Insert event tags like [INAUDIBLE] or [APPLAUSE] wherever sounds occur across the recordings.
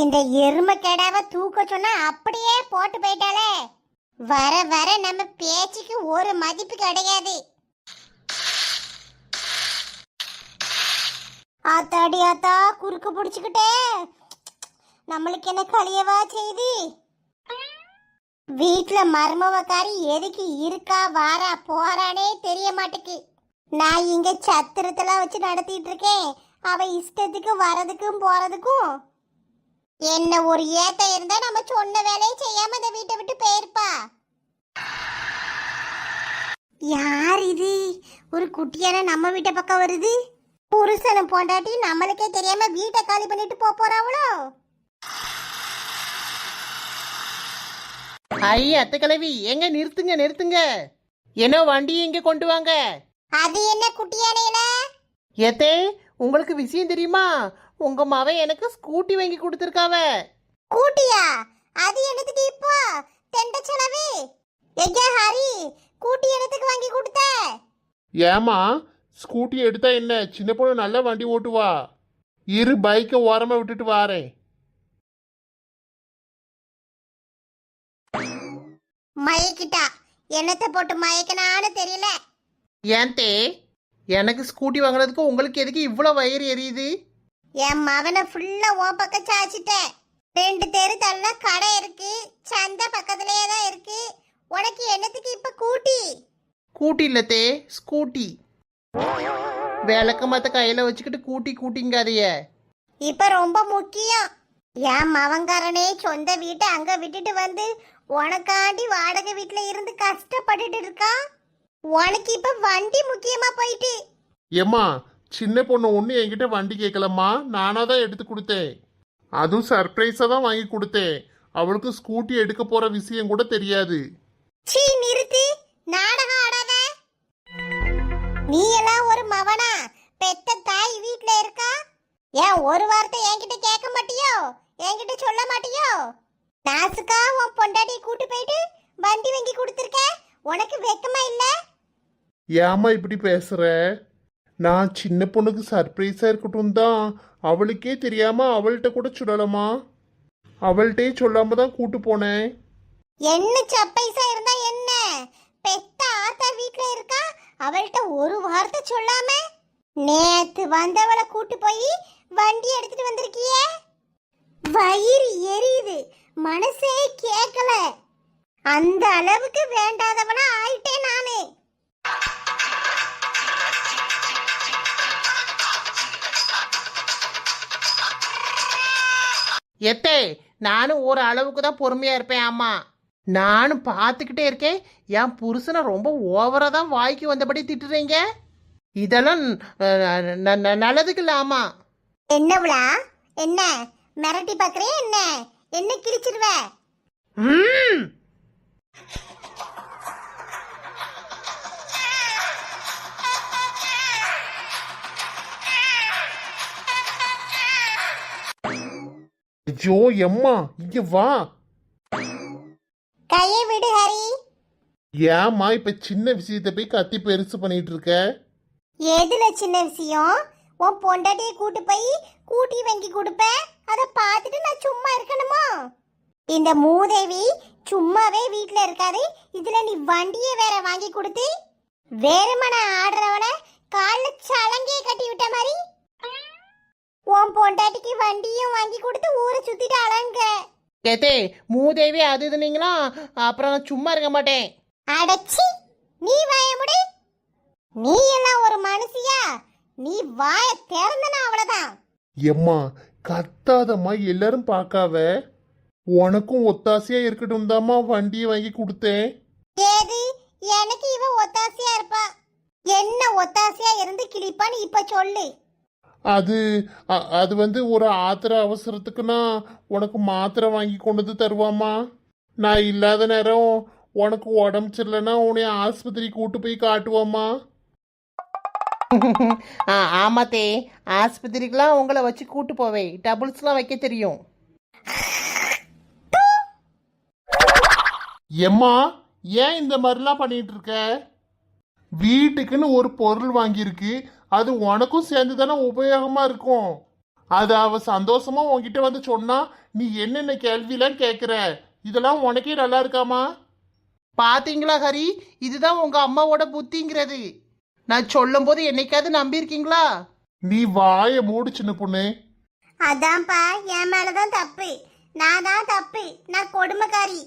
இந்த எருமை கெடாவ தூக்க சொன்னா அப்படியே போட்டு போயிட்டாலே வர வர நம்ம பேச்சுக்கு ஒரு மதிப்பு கிடையாது. ஆத்தாடி ஆத்தா குறுக்கு பிடிச்சுக்கிட்டே. நம்மளுக்கு என்ன கழியவா செய்தி? வீட்டுல மர்மவக்காரி எதுக்கு இருக்கா வாரா போறானே தெரிய மாட்டேக்கு. நான் இங்க சத்திரத்தெல்லாம் வச்சு நடத்திட்டு இருக்கேன். அவ இஷ்டத்துக்கு வரதுக்கும் போறதுக்கும். என்ன ஒரு ஏத்த இருந்தா நம்ம சொன்ன வேலையை செய்யாம இந்த வீட்டை விட்டு போயிருப்பா. யார் இது? ஒரு குட்டியான நம்ம வீட்டை பக்கம் வருது. புருஷனும் பொண்டாட்டி நம்மளுக்கே தெரியாம வீட்டை காலி பண்ணிட்டு போப் போறாவளோ? ஐ அத்தை கிழவி எங்க நிறுத்துங்க நிறுத்துங்க. என்ன வண்டியை இங்க கொண்டு வாங்க? அது என்ன குட்டியானையில ஏத்தே உங்களுக்கு விஷயம் தெரியுமா? உங்க மவன் எனக்கு ஸ்கூட்டி வாங்கி கொடுத்துருக்காவ. கூட்டியா அது என்னத்துக்கு இப்போ தெண்ட செலவு. எங்க ஹரி? கூட்டி என்னத்துக்கு வாங்கி கொடுத்த? ஏமா ஸ்கூட்டி எடுத்தா என்ன? சின்ன பொண்ணு நல்லா வண்டி ஓட்டுவா. இரு பைக்கை ஓரமா விட்டுட்டு வாரேன். மயக்கிட்டா. என்னத்தை போட்டு மயக்கினான்னு தெரியல. ஏன் தே? எனக்கு ஸ்கூட்டி வாங்குறதுக்கு உங்களுக்கு எதுக்கு இவ்வளோ வயிறு எரியுது? என் மகனை ஃபுல்லா உன் பக்கம் சாச்சிட்டேன் ரெண்டு தெரு தள்ள கடை இருக்கு. சந்தை பக்கத்துலயே தான் இருக்கு. உனக்கு என்னத்துக்கு இப்ப கூட்டி? கூட்டி இல்ல தே ஸ்கூட்டி. விளக்க மத்த கையில வச்சுக்கிட்டு கூட்டி கூட்டிங்காதைய இப்ப ரொம்ப முக்கியம். என் மவங்காரனே சொந்த வீட்டை அங்க விட்டுட்டு வந்து உனக்காண்டி வாடகை வீட்டுல இருந்து கஷ்டப்பட்டுட்டு இருக்கான் உனக்கு இப்ப வண்டி முக்கியமா போயிட்டு. ஏம்மா சின்ன பொண்ணு ஒன்று என்கிட்ட வண்டி கேட்கலம்மா நானாக தான் எடுத்து கொடுத்தேன். அதுவும் சர்ப்ரைஸாக தான் வாங்கி கொடுத்தேன். அவளுக்கு ஸ்கூட்டி எடுக்க போகிற விஷயம் கூட தெரியாது. சீ நிறுத்து. நாடகம் ஆடாத. நீ எல்லாம் ஒரு மவனா? பெத்த தாய் வீட்ல இருக்கா? ஏன் ஒரு வார்த்தை என்கிட்ட கேட்க மாட்டியோ? என்கிட்ட சொல்ல மாட்டியோ? நாசுக்கா உன் பொண்டாட்டி கூட்டு போயிட்டு வண்டி வாங்கி கொடுத்துருக்க? உனக்கு வெக்கமா இல்ல? ஏம்மா இப்படி பேசுற? நான் சின்ன பொண்ணுக்கு சர்ப்ரைஸாக இருக்கட்டும் தான். அவளுக்கே தெரியாமல் அவள்கிட்ட கூட சொல்லலாமா? அவள்கிட்டே சொல்லாம தான் கூட்டு போனேன். என்ன சப்பைசா இருந்தா என்ன? பெத்த ஆத்தா வீட்ல இருக்கா? அவள்கிட்ட ஒரு வார்த்தை சொல்லாம நேத்து வந்தவளை கூட்டு போய் வண்டி எடுத்துட்டு வந்திருக்கியே? வயிறு எரியுது. மனசே கேட்கல. அந்த அளவுக்கு வேண்டாதவனா ஆயிட்டேன் நானு. எத்தே நானும் ஒரு அளவுக்கு தான் பொறுமையா இருப்பேன் ஆமா நானும் பார்த்துக்கிட்டே இருக்கேன். என் புருஷனை ரொம்ப ஓவரா தான் வாய்க்கு வந்தபடி திட்டுறீங்க. இதெல்லாம் நல்லதுக்கு இல்ல ஆமா என்னவளா என்ன? மிரட்டி பாக்குறே என்ன? என்ன கிழிச்சிருவ? ஐயோ எம்மா இங்க வா. கையை விடு ஹரி. ஏம்மா இப்ப சின்ன விஷயத்தை போய் கத்தி பெருசு பண்ணிட்டு இருக்க? எதுல சின்ன விஷயம்? உன் பொண்டாட்டியை கூட்டு போய் கூட்டி வாங்கி கொடுப்ப? அதை பார்த்துட்டு நான் சும்மா இருக்கணுமோ? இந்த மூதேவி சும்மாவே வீட்ல இருக்காது இதுல நீ வண்டியை வேற வாங்கி கொடுத்து வேறுமன ஆடுறவன காலில் சலங்கையை கட்டி விட்ட மாதிரி உன் பொண்டாட்டிக்கு வண்டியும் வாங்கி கொடுத்து ஊரை சுத்திட்டு அலங்க ஏத்தே மூதேவி அது இதுனீங்களா அப்புறம் நான் சும்மா இருக்க மாட்டேன். அடச்சி நீ வாய முடி. நீ எல்லாம் ஒரு மனுஷியா? நீ வாய திறந்தனா அவ்வளவுதான். எம்மா கத்தாதம்மா எல்லாரும் பார்க்காவ? உனக்கும் ஒத்தாசையா இருக்கட்டும் தாம்மா வண்டியை வாங்கி கொடுத்தேன். ஏது எனக்கு இவ ஒத்தாசையா இருப்பா. என்ன ஒத்தாசையா இருந்து கிழிப்பான்னு இப்ப சொல்லு. அது அது வந்து ஒரு ஆத்திர அவசரத்துக்குன்னா உனக்கு மாத்திரை வாங்கி கொண்டு வந்து தருவாம்மா நான் இல்லாத நேரம் உனக்கு உடம்பு சரியில்லைன்னா உன்னை ஆஸ்பத்திரி கூட்டு போய் காட்டுவாம்மா [LAUGHS] ஆ ஆமாத்தே. ஆஸ்பத்திரிக்கெலாம் உங்களை வச்சு கூட்டு போவேன் டபுள்ஸ்லாம் வைக்க தெரியும். எம்மா ஏன் இந்த மாதிரிலாம் பண்ணிட்டு இருக்க? வீட்டுக்குன்னு ஒரு பொருள் வாங்கியிருக்கு. அது உனக்கும் சேர்ந்து தானே உபயோகமா இருக்கும். அது அவ சந்தோஷமா உன்கிட்ட வந்து சொன்னா நீ என்னென்ன கேள்விலாம் கேட்குற இதெல்லாம் உனக்கே நல்லா இருக்காமா? பாத்தீங்களா ஹரி? இதுதான் உங்க அம்மாவோட புத்திங்கிறது. நான் சொல்லும் போது என்னைக்காவது நம்பியிருக்கீங்களா? நீ வாயை மூடு சின்ன பொண்ணு. அதான்ப்பா என் மேலதான் தப்பு. நான் தான் தப்பு. நான் கொடுமைக்காரி.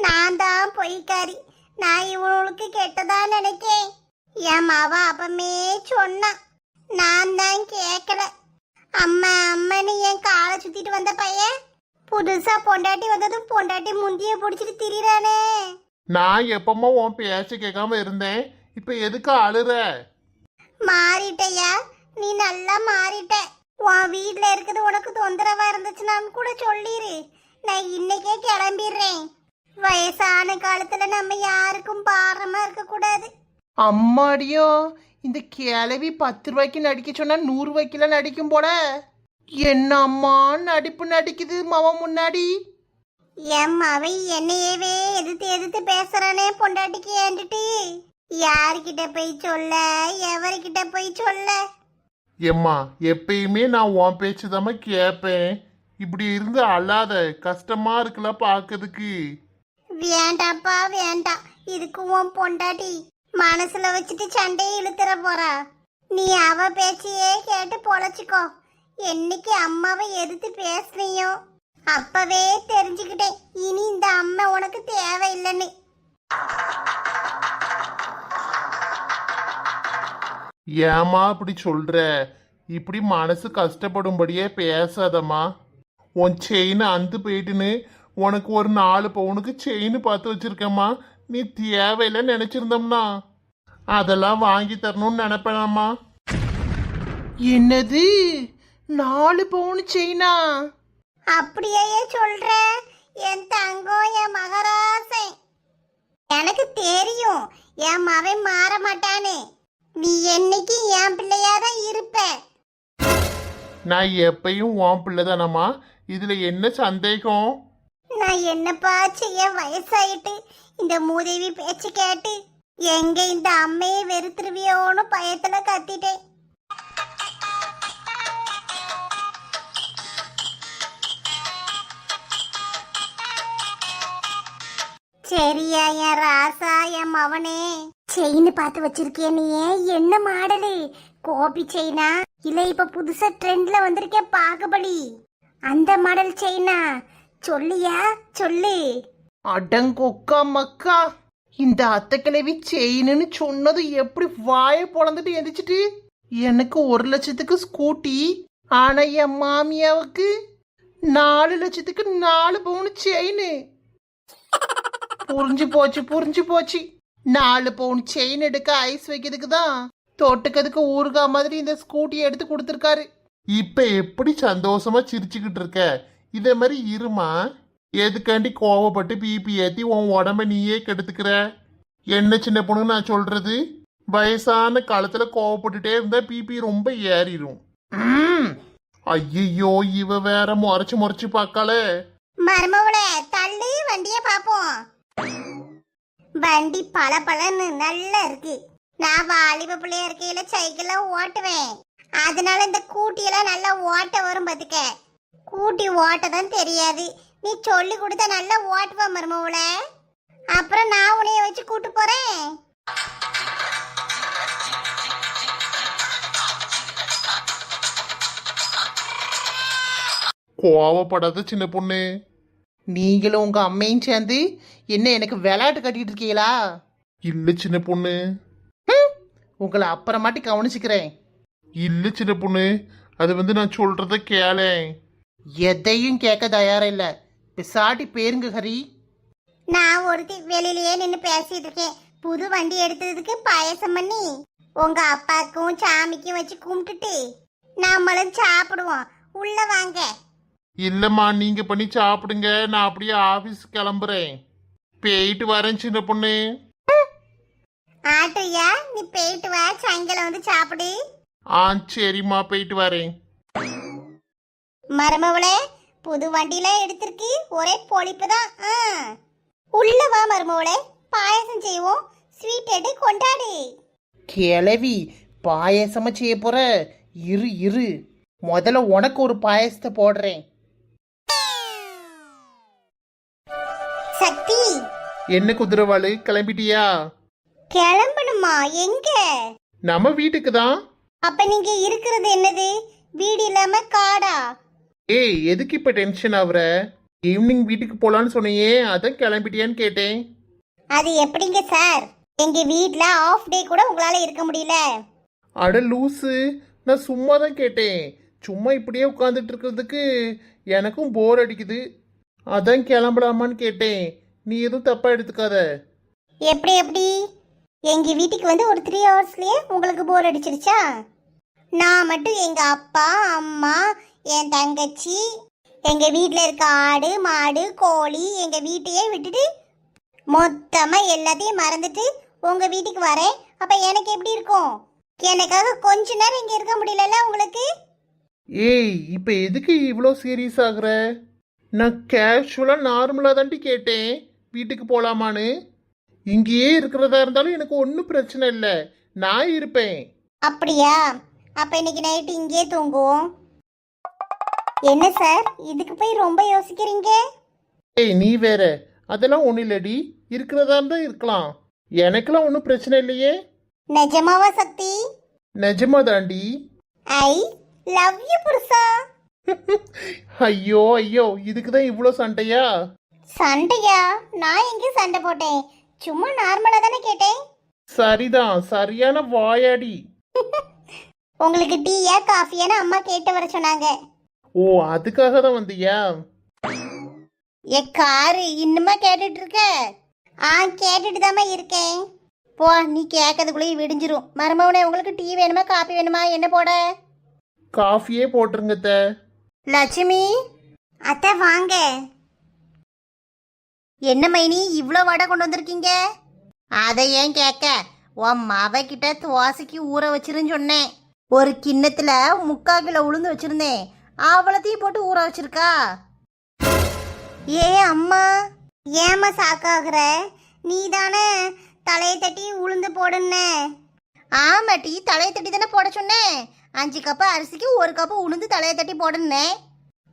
நான் தான் பொய்க்காரி. நான் இவனுக்கு கெட்டதா நினைக்கேன். என் மாவ அப்பமே சொன்னான் நான் தான் கேட்கல அம்மா அம்மன்னு என் காலை சுத்திட்டு வந்த பையன் புதுசா பொண்டாட்டி வந்ததும் பொண்டாட்டி முந்திய பிடிச்சிட்டு திரிறானே நான் எப்பமா உன் பேச்ச கேட்காம இருந்தேன். இப்ப எதுக்கு அழுற? மாறிட்டயா? நீ நல்லா மாறிட்ட. உன் வீட்ல இருக்குது உனக்கு தொந்தரவா இருந்துச்சுன்னு கூட சொல்லிரு. நான் இன்னைக்கே கிளம்பிடுறேன். வயசான காலத்துல நம்ம யாருக்கும் பாரமா இருக்க கூடாது அம்மாடியோ இந்த கிழவி பத்து ரூபாய்க்கு நடிக்க சொன்னா நூறு ரூபாய்க்குலாம் நடிக்கும் போல. என்ன அம்மா நடிப்பு நடிக்குது மவ முன்னாடி? என் அவன் என்னையவே எதிர்த்து எதிர்த்து பேசுறானே பொண்டாட்டிக்கு ஏண்டுட்டு யாருக்கிட்ட போய் சொல்ல? எவர்கிட்ட போய் சொல்ல? எம்மா எப்பயுமே நான் உன் பேச்சு கேட்பேன் இப்படி இருந்து அழாத கஷ்டமா இருக்குல்ல பார்க்கறதுக்கு வேண்டாப்பா வேண்டாம். இதுக்கு உன் பொண்டாட்டி. மனசுல வச்சுட்டு சண்டையை இழுத்துற போறா. நீ அவ பேச்சையே கேட்டு பொழைச்சிக்கோ. என்னைக்கு அம்மாவை எதிர்த்து பேசுனியோ அப்பவே தெரிஞ்சுக்கிட்டேன் இனி இந்த அம்மா உனக்கு தேவையில்லைன்னு. ஏமா அப்படி சொல்ற? இப்படி மனசு கஷ்டப்படும்படியே பேசாதம்மா. உன் செயின் அந்து போயிட்டுன்னு உனக்கு ஒரு நாலு பவுனுக்கு செயின் பார்த்து வச்சிருக்கேம்மா. நீ தேவையில்லைன்னு நினைச்சிருந்தோம்னா. அதெல்லாம் வாங்கி தரணும்னு நினைப்பேனாம்மா. என்னது? நாலு பவுன் செயினா? அப்படியே சொல்ற. என் தங்கம் என் மகராசன் எனக்கு தெரியும் என் மவன் மாற மாட்டானே. நீ என்னைக்கு என் பிள்ளையாதான் இருப்ப. நான் எப்பயும் உன் பிள்ளைதானம்மா. இதுல என்ன சந்தேகம்? நான் என்னப்பா செய்ய வயசாயிட்டு இந்த மூதேவி பேச்சு கேட்டு எங்க இந்த அம்மையை வெறுத்துருவியோன்னு பயத்துல கத்திட்டேன். சரியா என் ராசா என் மவனே. செயின் பார்த்து வச்சிருக்கிய நீ என்ன மாடலு? கோபி செயினா? இல்ல இப்ப புதுசா ட்ரெண்ட்ல வந்திருக்கே பாகுபலி. அந்த மாடல் செயினா? சொல்லியா? சொல்லு. அடங்கொக்கா மக்கா. இந்த அத்தை கிழவி செயின்னு சொன்னது எப்படி வாயை பொழந்துட்டு எந்திரிச்சிட்டு? எனக்கு ஒரு லட்சத்துக்கு ஸ்கூட்டி ஆனா என் மாமியாவுக்கு நாலு லட்சத்துக்கு நாலு பவுன் செயின் புரிஞ்சு போச்சு புரிஞ்சு போச்சு. நாலு பவுன் செயின் எடுக்க ஐஸ் வைக்கிறதுக்கு தான் தொட்டுக்கிறதுக்கு ஊறுகாய் மாதிரி இந்த ஸ்கூட்டி எடுத்து கொடுத்துருக்காரு. இப்ப எப்படி சந்தோஷமா சிரிச்சுக்கிட்டு இருக்க? இதே மாதிரி இருமா? எதுக்காண்டி கோவப்பட்டு பிபி ஏத்தி உன் உடம்ப நீயே கெடுத்துக்கிற? என்ன சின்ன பொண்ணு நான் சொல்றது? வயசான காலத்துல கோவப்பட்டுட்டே இருந்தா பிபி ரொம்ப ஏறிடும் ஐயோ இவ வேற முறைச்சு முறைச்சு பார்க்காளே. மருமவளே தள்ளி வண்டிய பாப்போம். வண்டி பல பலன்னு நல்லா இருக்கு. நான் வாலிப பிள்ளைய இருக்கையில சைக்கிள ஓட்டுவேன். அதனால இந்த கூட்டியெல்லாம் நல்லா ஓட்ட வரும் பாத்துக்க. கூட்டி ஓட்ட தான் தெரியாது. நீ சொல்லி கொடுத்தா நல்லா ஓட்டுவ மருமவளே. அப்புறம் நான் உன்னைய வச்சு கூட்டு போறேன். கோவப்படாத சின்ன பொண்ணு. நீங்களும் உங்க அம்மையும் சேர்ந்து என்ன எனக்கு விளையாட்டு கட்டிட்டு இருக்கீங்களா? இல்ல சின்ன பொண்ணு. உங்களை அப்புறமாட்டி கவனிச்சுக்கிறேன். இல்ல சின்ன பொண்ணு அது வந்து நான் சொல்றத கேளேன். எதையும் கேட்க தயாரா பிசாட்டி பேருங்க ஹரி. நான் ஒருத்தி வெளியிலயே நின்று பேசிட்டு இருக்கேன். புது வண்டி எடுத்ததுக்கு பாயசம் பண்ணி உங்க அப்பாக்கும் சாமிக்கும் வச்சு கும்பிட்டுட்டு நம்மளும் சாப்பிடுவோம். உள்ள வாங்க. இல்லம்மா நீங்க பண்ணி சாப்பிடுங்க. நான் அப்படியே ஆபீஸ் கிளம்புறேன். போயிட்டு வரேன் சின்ன பொண்ணு. ஆட்டையா நீ போயிட்டு வா. சாயங்காலம் வந்து சாப்பிடு. ஆ சரிம்மா போயிட்டு வரேன். மருமவளே புது வண்டியில எடுத்திருக்கு ஒரே பொழிப்பு தான் ஆ. உள்ள வா மருமவளே பாயசம் செய்வோம். ஸ்வீட் எடு கொண்டாடு. கிளவி பாயசமா செய்ய போற? இரு இரு. முதல்ல உனக்கு ஒரு பாயசத்தை போடுறேன். சக்தி. என்ன குதிரவாளு கிளம்பிட்டியா? கிளம்பணுமா? எங்க? நம்ம வீட்டுக்கு தான் அப்ப நீங்க இருக்கிறது என்னது? வீடு இல்லாம காடா? ஏய் எதுக்கு இப்ப டென்ஷன் ஆகுற ஈவினிங் வீட்டுக்கு போலான்னு சொன்னியே அதான் கிளம்பிட்டியான்னு கேட்டேன். அது எப்படிங்க சார்? எங்க வீட்ல ஆஃப் டே கூட உங்களால இருக்க முடியல. அட லூசு நான் சும்மா தான் கேட்டேன். சும்மா இப்படியே உட்காந்துட்டு இருக்கிறதுக்கு எனக்கும் போர் அடிக்குது. அதான் கிளம்பலாமான்னு கேட்டேன். நீ எதுவும் தப்பா எடுத்துக்காத. எப்படி எப்படி? எங்க வீட்டுக்கு வந்து ஒரு த்ரீ ஹவர்ஸ்லயே உங்களுக்கு போர் அடிச்சிருச்சா? நான் மட்டும் எங்க அப்பா அம்மா என் தங்கச்சி எங்க வீட்ல இருக்க ஆடு மாடு கோழி எங்க வீட்டையே விட்டுட்டு மொத்தமா எல்லாத்தையும் மறந்துட்டு உங்க வீட்டுக்கு வரேன். அப்ப எனக்கு எப்படி இருக்கும்? எனக்காக கொஞ்ச நேரம் இங்க இருக்க முடியலல்ல உங்களுக்கு? ஏய் இப்போ எதுக்கு இவ்வளோ சீரியஸ் ஆகுற? நான் கேஷுவலாக நார்மலாக தாண்டி கேட்டேன். வீட்டுக்கு போகலாமான்னு இங்கேயே இருக்கிறதா இருந்தாலும் எனக்கு ஒன்றும் பிரச்சனை இல்லை. நான் இருப்பேன். அப்படியா? அப்ப இன்னைக்கு நைட்டு இங்கேயே தூங்குவோம். என்ன சார்? இதுக்கு போய் ரொம்ப யோசிக்கிறீங்க? ஏய் நீ வேற. அதெல்லாம் ஒன்றும் இல்லடி. இருக்கிறதா இருந்தால் இருக்கலாம். எனக்கெல்லாம் ஒன்றும் பிரச்சனை இல்லையே. நிஜமாவா சக்தி? நிஜமா தாண்டி ஐ லவ் யூ புருஷா. ஐயோ ஐயோ இதுக்கு தான் இவ்வளோ சண்டையா? சண்டையா? நான் எங்க சண்டை போட்டேன்? சும்மா நார்மலா தானே கேட்டேன்? சரிதான். சரியான வாயாடி. [LAUGHS] உங்களுக்கு டீயா காஃபியான்னு அம்மா கேட்டு வர சொன்னாங்க. ஓ அதுக்காக தான் வந்தியா? ஏ காரு இன்னுமா கேட்டுட்டு இருக்க ஆ கேட்டுட்டு தாம்மா இருக்கேன். போ நீ கேட்கறதுக்குள்ளேயே விடிஞ்சிரும். மருமவனே உங்களுக்கு டீ வேணுமா காஃபி வேணுமா? என்ன போட? காஃபியே போட்டுருங்க அத்தை. லட்சுமி அத்தை வாங்க. என்ன மைனி இவ்வளோ வடை கொண்டு வந்திருக்கீங்க? அதை ஏன் கேட்க? உன் மவ கிட்ட துவாசைக்கு ஊற வச்சிருன்னு சொன்னேன். ஒரு கிண்ணத்துல முக்கா கிலோ உளுந்து வச்சிருந்தேன். அவ்வளோத்தையும் போட்டு ஊற வச்சிருக்கா? ஏ அம்மா ஏம்மா சாக்காகிற? நீ தானே தலையை தட்டி உளுந்து போடுன்ன ஆமாட்டி தலையை தட்டி தானே போட சொன்னேன் அஞ்சு கப்பு அரிசிக்கு ஒரு கப்பு உளுந்து தலையை தட்டி போடணுன்னே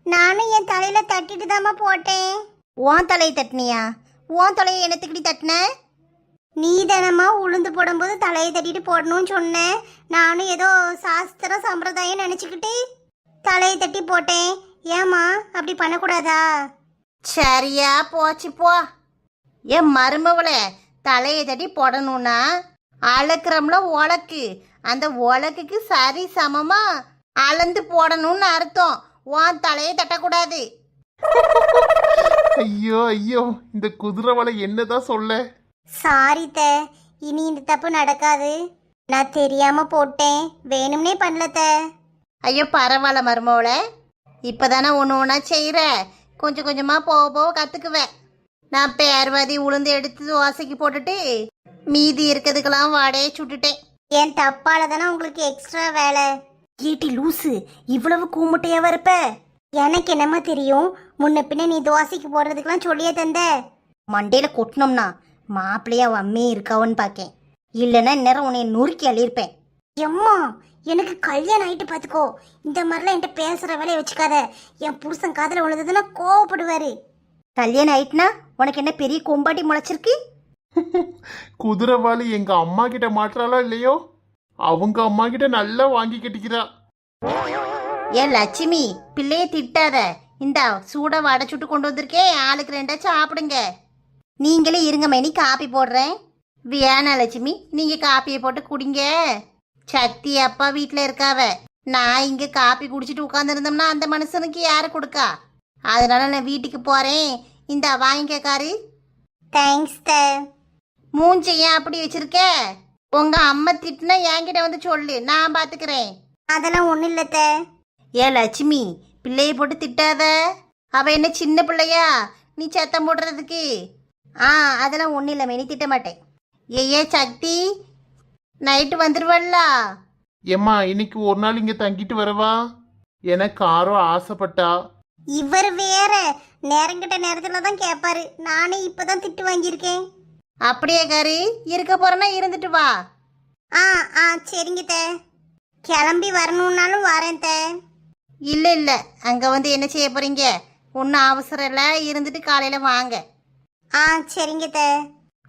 நானும் என் தலையில தட்டிட்டு தாம்மா போட்டேன். உன் தலையை தட்டினியா? உன் தலையை என்னத்துக்கிட்டி தட்டின? நீ தானம்மா உளுந்து போடும்போது தலையை தட்டிட்டு போடணும்னு சொன்னேன் நானும் ஏதோ சாஸ்திர சம்பிரதாயம் நினச்சிக்கிட்டு தலையை தட்டி போட்டேன். ஏம்மா அப்படி பண்ணக்கூடாதா? சரியா போச்சு போ. என் மருமவளை தலையை தட்டி போடணும்னா அளக்குறம்ல உலக்கு. அந்த உலக்குக்கு சரி சமமா அளந்து போடணும்னு அர்த்தம். உன் தலையை தட்டக்கூடாது. ஐயோ ஐயோ இந்த குதிரை வலை என்னதான் சொல்ல? சாரி த இனி இந்த தப்பு நடக்காது. நான் தெரியாம போட்டேன். வேணும்னே பண்ணல த. ஐயோ பரவாயில்ல மருமவள. இப்பதானே ஒன்று ஒன்றா செய்கிற கொஞ்சம் கொஞ்சமா போக போக கத்துக்குவேன். நான் பேர்வாதி உளுந்து எடுத்து தோசைக்கு போட்டுட்டு மீதி இருக்கிறதுக்கெல்லாம் வாடையே சுட்டுட்டேன். என் தப்பால தானே உங்களுக்கு எக்ஸ்ட்ரா வேலை? ஏட்டி லூசு இவ்வளவு கூமுட்டையாவா இருப்ப எனக்கு என்னமா தெரியும். முன்ன பின்ன நீ தோசைக்கு போடுறதுக்கெல்லாம் சொல்லியே தந்த. மண்டையில கொட்டினோம்னா மாப்பிள்ளையா அம்மே இருக்காவன்னு பார்க்கேன் இல்லைன்னா இந்நேரம் உன்னை நொறுக்கி அழியிருப்பேன் எம்மா எனக்கு கல்யாணம் ஆயிட்டு பார்த்துக்கோ இந்த மாதிரிலாம் என்கிட்ட பேசுற வேலையை வச்சுக்காத. என் புருஷன் காதில் விழுந்ததுன்னா கோவப்படுவாரு. கல்யாணம் ஆயிட்டுனா உனக்கு என்ன பெரிய கொம்பாட்டி முளைச்சிருக்கு? குதிரைவாளி எங்க அம்மா கிட்ட மாட்டுறாளா இல்லையோ? அவங்க அம்மா கிட்ட நல்லா வாங்கி கட்டிக்கிறா. ஏன் லட்சுமி பிள்ளைய திட்டாத. இந்தா சூட வடை சுட்டு கொண்டு வந்திருக்கேன். ஆளுக்கு ரெண்டா சாப்பிடுங்க. நீங்களே இருங்க மைனி காப்பி போடுறேன். வேணா லட்சுமி நீங்க காப்பியை போட்டு குடிங்க. சக்தி அப்பா வீட்டில் இருக்காவ. நான் இங்க காப்பி குடிச்சிட்டு உட்காந்துருந்தோம்னா அந்த மனுஷனுக்கு யாரு கொடுக்கா? அதனால நான் வீட்டுக்கு போறேன். இந்த வாங்கிக்க காரு தேங்க்ஸ் த மூஞ்சை ஏன் அப்படி வச்சிருக்க? உங்க அம்மா திட்டுனா என்கிட்ட வந்து சொல்லு. நான் பாத்துக்கிறேன். அதெல்லாம் ஒண்ணும் இல்ல ஏ லட்சுமி பிள்ளைய போட்டு திட்டாத. அவ என்ன சின்ன பிள்ளையா? நீ சத்தம் போடுறதுக்கு. ஆ அதெல்லாம் ஒன்றும் இல்லை மெனி திட்ட மாட்டேன் ஏயே சக்தி நைட்டு வந்துருவல்ல ஏம்மா இன்னைக்கு ஒரு நாள் இங்க தங்கிட்டு வரவா? எனக்கு ஆரோ ஆசைப்பட்டா. இவர் வேற. நேரங்கிட்ட நேரத்துல தான் கேட்பாரு நானே இப்பதான் திட்டு வாங்கியிருக்கேன். அப்படியே காரு இருக்க போறேன்னா இருந்துட்டு வா. ஆ ஆ சரிங்க தே. கிளம்பி வரணும்னாலும் வரேன் தே. இல்லை இல்லை. அங்கே வந்து என்ன செய்ய போறீங்க? ஒன்றும் அவசரம் இல்லை. இருந்துட்டு காலையில் வாங்க. ஆ சரிங்க த.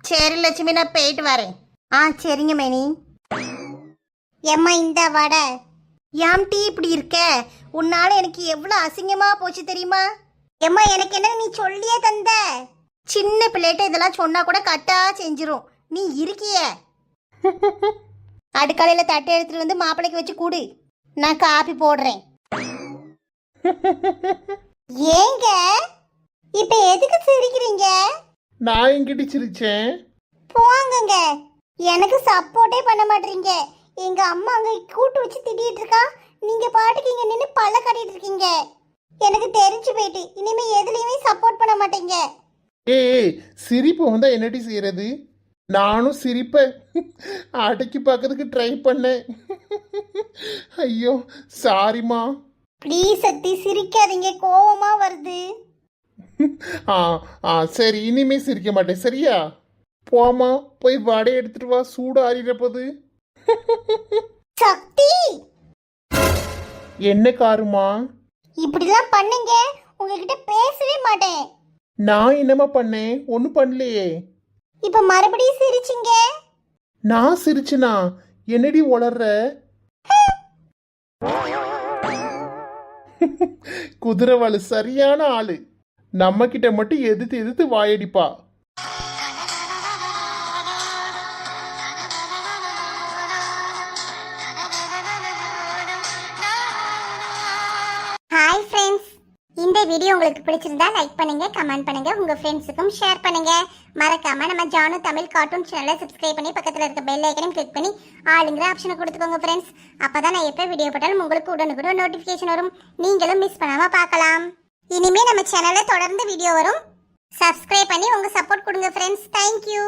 சரி லட்சுமி நான் போயிட்டு வரேன். ஆ சரிங்க மேனி. எம்மா இந்த வடை? ஏன் டீ இப்படி இருக்க? உன்னால எனக்கு எவ்வளோ அசிங்கமா போச்சு தெரியுமா? எம்மா எனக்கு என்ன நீ சொல்லியே தந்த? சின்ன பிள்ளைகிட்ட இதெல்லாம் சொன்னா கூட கட்டா செஞ்சிரும். நீ இருக்கிய. அடுக்கலையில் தட்டை எடுத்துட்டு வந்து மாப்பிள்ளைக்கு வச்சு கூடு. நான் காப்பி போடுறேன். ஏங்க? இப்ப எதுக்கு சிரிக்கிறீங்க? நான் எங்கிட்ட சிரிச்சேன்? போங்கங்க. எனக்கு சப்போர்ட்டே பண்ண மாட்டீங்க. எங்க அம்மா அங்க கூட்டு வச்சு திட்டிட்டு இருக்கா. நீங்க பாட்டுக்கு இங்க நின்று பல்ல காட்டிட்டு இருக்கீங்க. எனக்கு தெரிஞ்சு போயிட்டு இனிமே எதுலயுமே சப்போர்ட் பண்ண மாட்டீங்க. ஏய் சிரிப்பு வந்தா என்னடி செய்யறது நானும் சிரிப்பை அடக்கி பார்க்கறதுக்கு ட்ரை பண்ணேன். ஐயோ சாரிம்மா ப்ளீஸ் சக்தி சிரிக்காதீங்க. கோவமா வருது. ஆ ஆ சரி இனிமே சிரிக்க மாட்டேன். சரியா? போமா போய் வடை எடுத்துட்டு வா சூடு ஆறிட போகுது. சக்தி! என்ன காருமா? இப்படிலாம் பண்ணுங்க உங்ககிட்ட பேசவே மாட்டேன். நான் என்னம்மா பண்ணேன்? ஒன்றும் பண்ணலையே. இப்ப மறுபடியும் சிரிச்சிங்க. நான் சிரிச்சுனா? என்னடி உளர்ற? குதிரவாளு சரியான ஆளு. நம்ம கிட்ட மட்டும் எதிர்த்து எதிர்த்து வாயடிப்பா. வீடியோ உங்களுக்கு பிடிச்சிருந்தா லைக் பண்ணுங்க கமெண்ட் பண்ணுங்க உங்க ஃப்ரெண்ட்ஸுக்கும் ஷேர் பண்ணுங்க. மறக்காம நம்ம ஜானு தமிழ் கார்ட்டூன் சேனலை சப்ஸ்கிரைப் பண்ணி பக்கத்தில் இருக்க பெல் ஐக்கனையும் கிளிக் பண்ணி ஆளுங்கிற ஆப்ஷனை கொடுத்துக்கோங்க ஃப்ரெண்ட்ஸ் அப்பதான் நான் எப்போ வீடியோ போட்டாலும் உங்களுக்கு உடனுக்குடன் நோட்டிஃபிகேஷன் வரும். நீங்களும் மிஸ் பண்ணாம பார்க்கலாம். இனிமே நம்ம சேனலில் தொடர்ந்து வீடியோ வரும். சப்ஸ்கிரைப் பண்ணி உங்க சப்போர்ட் கொடுங்க ஃப்ரெண்ட்ஸ் தேங்க்யூ